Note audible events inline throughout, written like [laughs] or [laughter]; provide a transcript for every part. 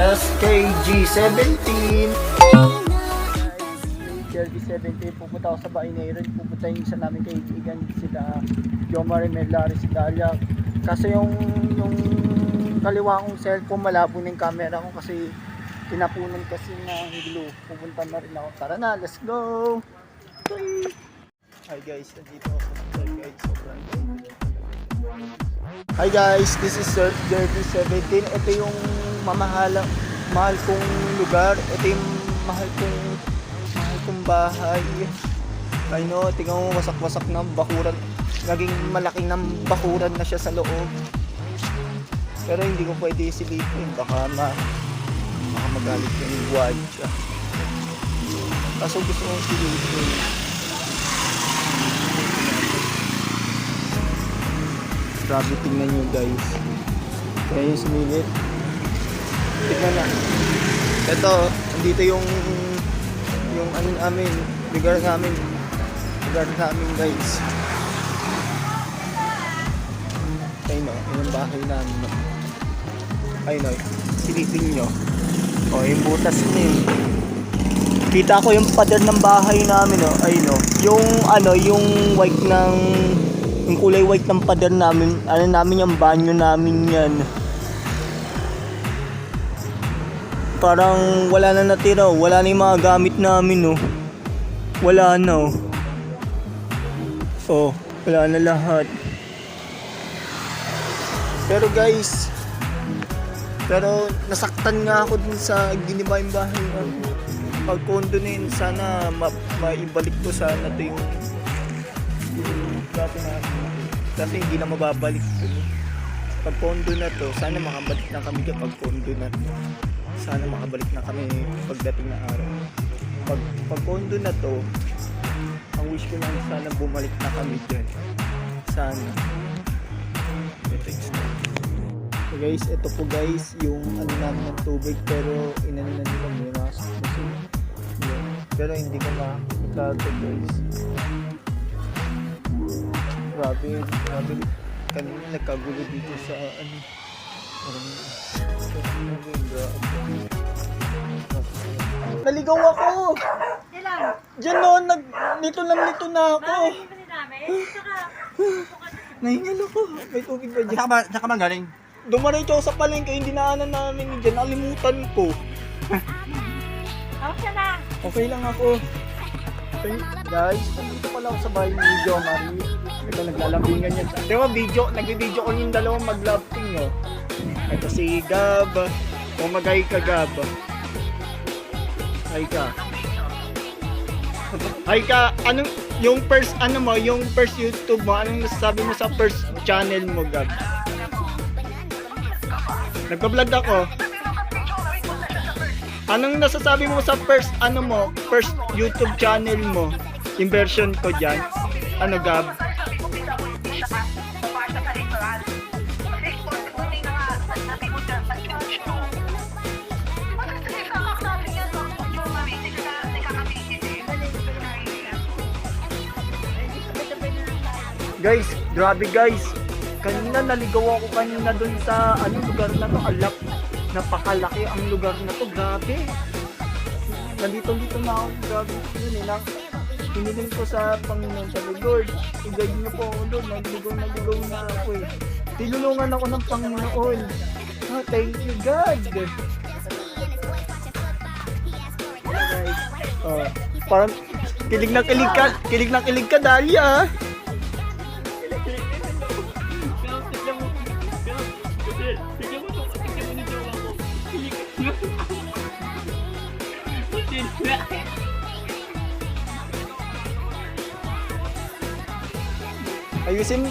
sa KG17. KG17, pupunta ako sa Bainero. Pupunta yung isa namin kaibigan sila Jomar Melari si Dalia. Kasi yung, yung kaliwa kong cellphone, malabo na yung camera ko kasi tinapunan kasi ng glue. Pupunta na rin ako. Tara na, let's go! Hi guys, nandito ako sa guys. Sobrang Hi guys, this is Sir Derby 17. Ito yung mamahalang mahal kong lugar. Ito yung mahal kong mahal kong bahay. I know, tingnan mo wasak-wasak ng bakuran. Naging malaking ng bakuran na siya sa loob. Pero hindi ko pwede silipin. Baka ma baka magalit yung guwadya. Kaso gusto kong silipin. Grabe tingnan nyo guys. Kaya yung sumilip. Tingnan na. Ito, andito yung yung ano namin, lugar namin. Lugar namin guys. Ayun o, yun ang bahay namin. no. Ayun o, silipin nyo. O, yung butas na yun. Kita ko yung pader ng bahay namin o. Ayun o. Yung ano, yung white ng yung kulay white ng pader namin, ano namin yung banyo namin yan. Parang wala na natira, oh. wala na yung mga gamit namin, oh. Wala na, oh. Oh, wala na lahat. Pero guys, pero nasaktan nga ako dun sa giniba yung bahay. ano. Pag kondo na yun, sana ma maibalik ko sana to yung dati na dati hindi na mababalik to. Pag kondo na to, sana makabalik na kami kapag kondo na to. Sana makabalik na kami pagdating na araw. Pag, pag kondo na to, ang wish ko lang sana bumalik na kami dyan. Sana. Yung So guys, ito po guys, yung ano namin ng tubig pero inano na nila miras. Kasi, yun. Pero hindi ko makakita to guys. Grabe, grabe. Kanina nagkagulo dito sa ano. Parang, grabe, Naligaw ako! Ilan? Diyan noon, nag, nito lang nito na ako. Bakit hindi pa namin? Saka, Nahingal ako. May tubig ba dyan? Saan ka ba, saan ka ba galing? Dumaretso ako sa palengke, hindi naanan namin dyan. Nalimutan ko. siya na. Okay lang ako. Okay, guys, nandito pala ako sa bahay ni Jo Marie. Ito, naglalambingan yan. Di ba, video, nag-video ko yung dalawang mag-love-ting, no? Ito si Gab. Umagay ka, Gab. Ay ka. Ay ka, anong, yung first, ano mo, yung first YouTube mo, anong nasasabi mo sa first channel mo, Gab? Nagpa-vlog ako. Anong nasasabi mo sa first ano mo, first YouTube channel mo? Yung version ko diyan. Ano Gab? Guys, grabe guys. Kanina naligaw ako kanina dun sa ano lugar na to, alap. Napakalaki ang lugar na to, grabe. Nandito dito na ako, grabe yun eh. Na, hiniling ko sa Panginoon sa Lord. I-guide niyo po ako doon. Nagligaw na ligaw na ako eh. Tinulungan ako ng Panginoon. Ah, thank you God. Oh, parang kilig na kilig ka, kilig na kilig ka Dalia. Ayusin.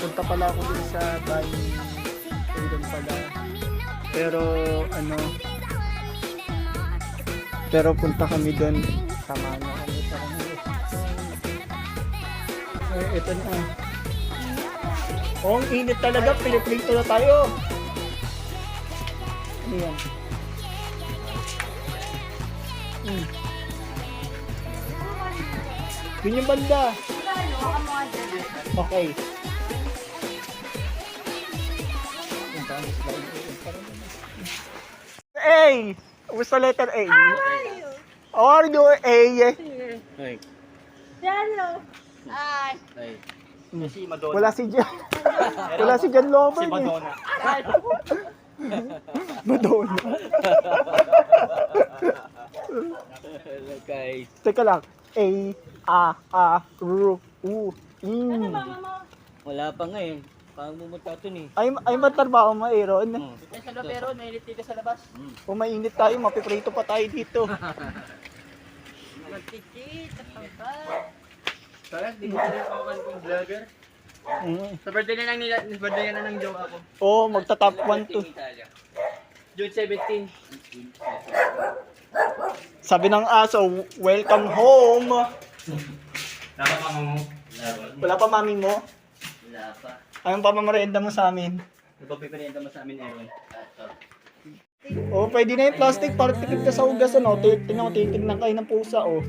Punta pala ako dun sa bahay Aiden pala. Pero ano pero punta kami doon sama na kami sa. Eh, ito na. Oh, ang init talaga. Piliprito na tayo. Ano yan? Hmm. Yun yung banda. Okay. A! Gusto letter A? How are you, A? Ay, Hello. Ay. ay. Si Madonna. Wala si Jan. Wala si Jan Lover. Si Madonna. [laughs] Madonna. Hello [laughs] guys. Teka lang. A, A, A, R, U, I. Mama mo. Wala pa nga eh. Parang bumuta ito ni. Ay, ay matrabaho mo, Aaron. Hmm. Eh, sa pero nainit dito sa labas. Kung mainit tayo, mapiprito pa tayo dito. Magtitita pa ba? Parang di ko rin ako kan kong vlogger. Mm. Sa birthday na lang nila, sa birthday na ng joke ako. Oo, oh, magta-top 1 to. June 17. Sabi ng aso, welcome home. Dapat ka mo. Wala pa mami mo? Wala pa. Anong pamamarienda mo sa amin? Ipapipinenta mo sa amin, Aaron. Oh, pwede na yung plastic para tikip ka sa ugas, ano? Tingnan mo, titignan kayo ng pusa, oh.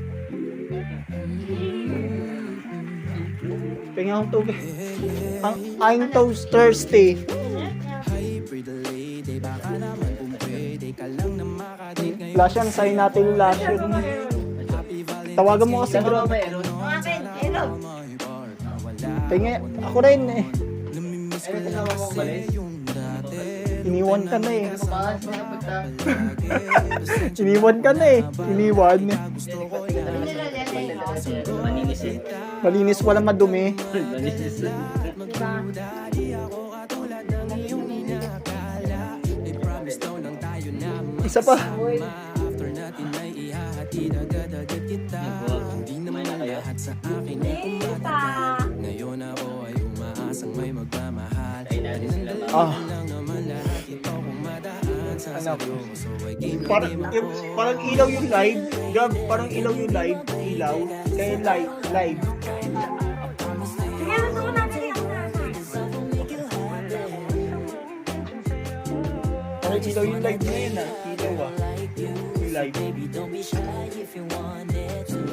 Tingnan ang tubig. Ang, I'm toast thirsty. Lasyan, sign natin yung lasyan. Tawagan mo kasi bro. Aaron? Akin. Tingnan, ako rin eh. Mo ang balis? Iniwan ka na eh. Pagta. [laughs] Iniwan ka na eh. Iniwan. Maninis eh. Malinis, walang madumi. Diba? Isa pa. Na kayo. Tita. Kain natin sila. Ah. Ano? Parang, yung, parang ilaw yung live. Gab, parang ilaw yung live. Ilaw. Kaya live. Live. Parang ilaw yung live na yun ah. Ilaw ah. Yung live.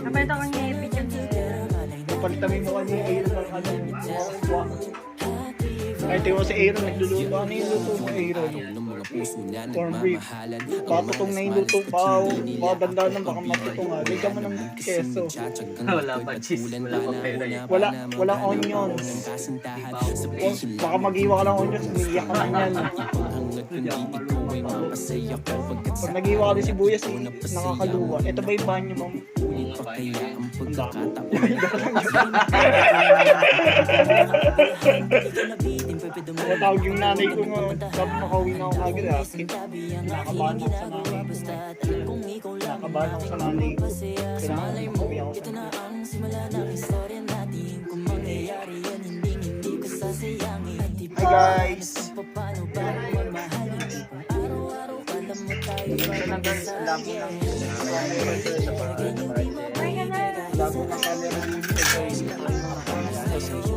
Kapag ako niya ipit yung Palitan mo yung mukha ni Aaron ng ano. wa- Kahit yung si Aaron nagluluto. Ano yung luto mo Aaron? Corn beef. Patutong na yung luto pa. Baka banda ng baka matutong ah. Lagyan mo ng keso. Wala pa cheese. Wala pa pera eh. Wala, walang onions. O, baka mag-iwa ka ng onions, umiiyak ka na yan. Pag nag-iwa ka ng sibuyas, eh, nakakaluwa. Ito ba yung banyo mo? Ang dami. Nakatawag yung nanay ko nga, sabi makauwi na ako agad ah. Nakabahan ako sa nanay ko. Nakabahan ako sa nanay ko. Makauwi ako sa nanay ko. Hi guys! Ito na guys, dami ng Labo ng camera dito guys.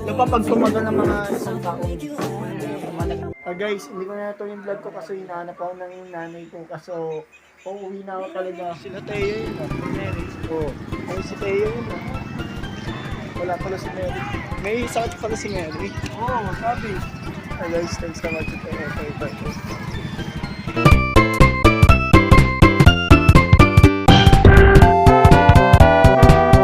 Napapag tumagal ng mga isang tao. Ah guys, hindi ko na ito yung vlog ko kasi hinahanap ako ng yung nanay ko kaso uuwi na ako talaga. Sila Teo yun. Oo. Ay si Teo yun. Wala pala si Mary. May sakit pala si Mary. Oo, oh, sabi. Hi guys, thanks so much. Okay, bye.